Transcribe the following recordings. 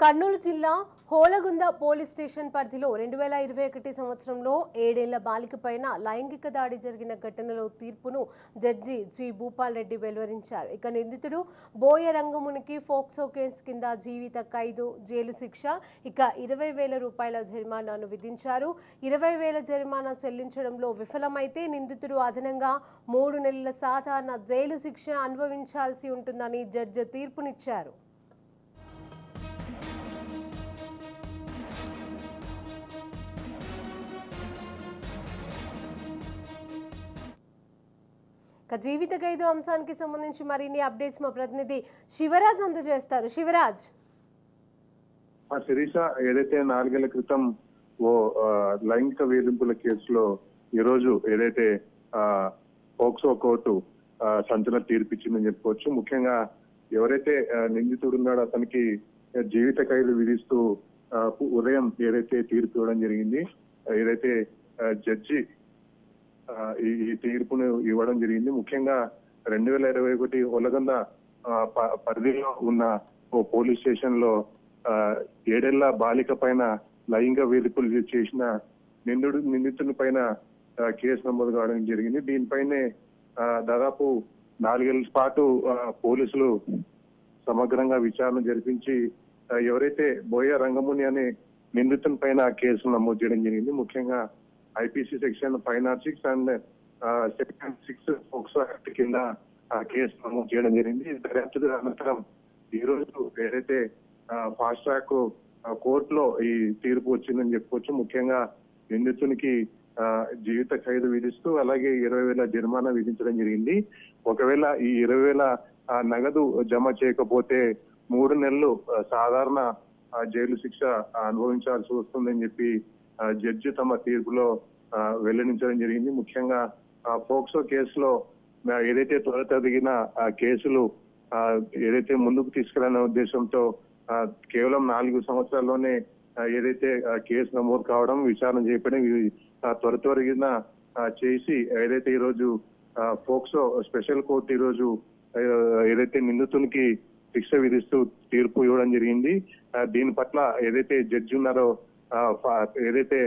కర్నూలు జిల్లా Holagunda police station పరిధిలో రెండు వేల ఇరవై ఒకటి సంవత్సరంలో ఏడేళ్ళ బాలికపైన లైంగిక దాడి జరిగిన ఘటనలో తీర్పును జడ్జి జి భూపాల్ రెడ్డి వెలువరించారు. ఇక నిందితుడు బోయ రంగమునికి ఫోక్సో కేసు కింద జీవిత ఖైదు జైలు శిక్ష ఇక ఇరవై వేల రూపాయల జరిమానాను విధించారు. ఇరవై వేల జరిమానా చెల్లించడంలో విఫలమైతే నిందితుడు అదనంగా మూడు నెలల సాధారణ జైలు శిక్ష అనుభవించాల్సి ఉంటుందని జడ్జి తీర్పునిచ్చారు. ఇక జీవిత ఖైదు అంశానికి సంబంధించి మరిన్ని అప్డేట్స్ మా ప్రతినిధి శివరాజ్ అందజేస్తారు. శివరాజ్. ఆ శిరీష ఏదైతే నాలుగేళ్ళ క్రితం ఓ లైంగిక వేధింపుల కేసులో ఈ రోజు ఏదైతే ఆ, పోక్సో కోర్టు సంచలన తీర్పిచ్చిందని చెప్పుకోవచ్చు. ముఖ్యంగా ఎవరైతే నిందితుడు ఉన్నాడో అతనికి జీవిత ఖైదు విధిస్తూ ఉదయం ఏదైతే తీర్పు ఇవ్వడం జరిగింది ఏదైతే జడ్జి ఈ తీర్పును ఇవ్వడం జరిగింది. ముఖ్యంగా రెండు వేల ఇరవై ఒకటి ఒలగంద ప- పరిధిలో ఉన్న ఓ పోలీస్ స్టేషన్లో ఆ, ఏడేళ్ళ బాలిక పైన లైంగిక వేధింపులు చేసిన నిందుడు నిందితుని పైన కేసు నమోదు కావడం జరిగింది. దీనిపైనే ఆ, దాదాపు నాలుగేళ్ళ పాటు పోలీసులు సమగ్రంగా విచారణ జరిపించి ఎవరైతే బోయ రంగముని అనే నిందితుని పైన కేసు నమోదు చేయడం జరిగింది. ముఖ్యంగా IPC section five naught six and section six POCSO act కింద కేసు నమోదు చేయడం జరిగింది. దర్యాప్తు అనంతరం ఈ రోజు ఏదైతే ఫాస్ట్ ట్రాక్ కోర్టులో ఈ తీర్పు వచ్చిందని చెప్పుకోవచ్చు. ముఖ్యంగా నిందితునికి జీవిత ఖైదు విధిస్తూ అలాగే ఇరవై వేల జరిమానా విధించడం జరిగింది. ఒకవేళ ఈ ఇరవై వేల నగదు జమ చేయకపోతే మూడు నెలలు సాధారణ జైలు శిక్ష అనుభవించాల్సి వస్తుందని చెప్పి జడ్జి తమ తీర్పులో వెల్లడించడం జరిగింది. ముఖ్యంగా ఆ, పోక్సో కేసులో ఏదైతే త్వరతగిన ఆ కేసులు ఏదైతే ముందుకు తీసుకెళ్ళనే ఉద్దేశంతో కేవలం నాలుగు సంవత్సరాల్లోనే ఏదైతే కేసు నమోదు కావడం విచారణ చేయడం త్వర త్వరగిన చేసి ఏదైతే ఈరోజు ఫోక్సో పోక్సో స్పెషల్ కోర్టు ఈ రోజు ఏదైతే నిందితునికి శిక్ష విధిస్తూ తీర్పు ఇవ్వడం జరిగింది దీని పట్ల ఏదైతే జడ్జి ఉన్నారో ఏదైతే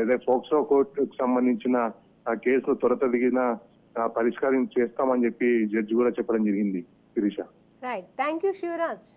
ఏదైతే పోక్సో కోర్టుకు సంబంధించిన ఆ కేసును త్వరతగిన పరిష్కారం చేస్తామని చెప్పి జడ్జి కూడా చెప్పడం జరిగింది Sirisha. Right thank you Shivaraj.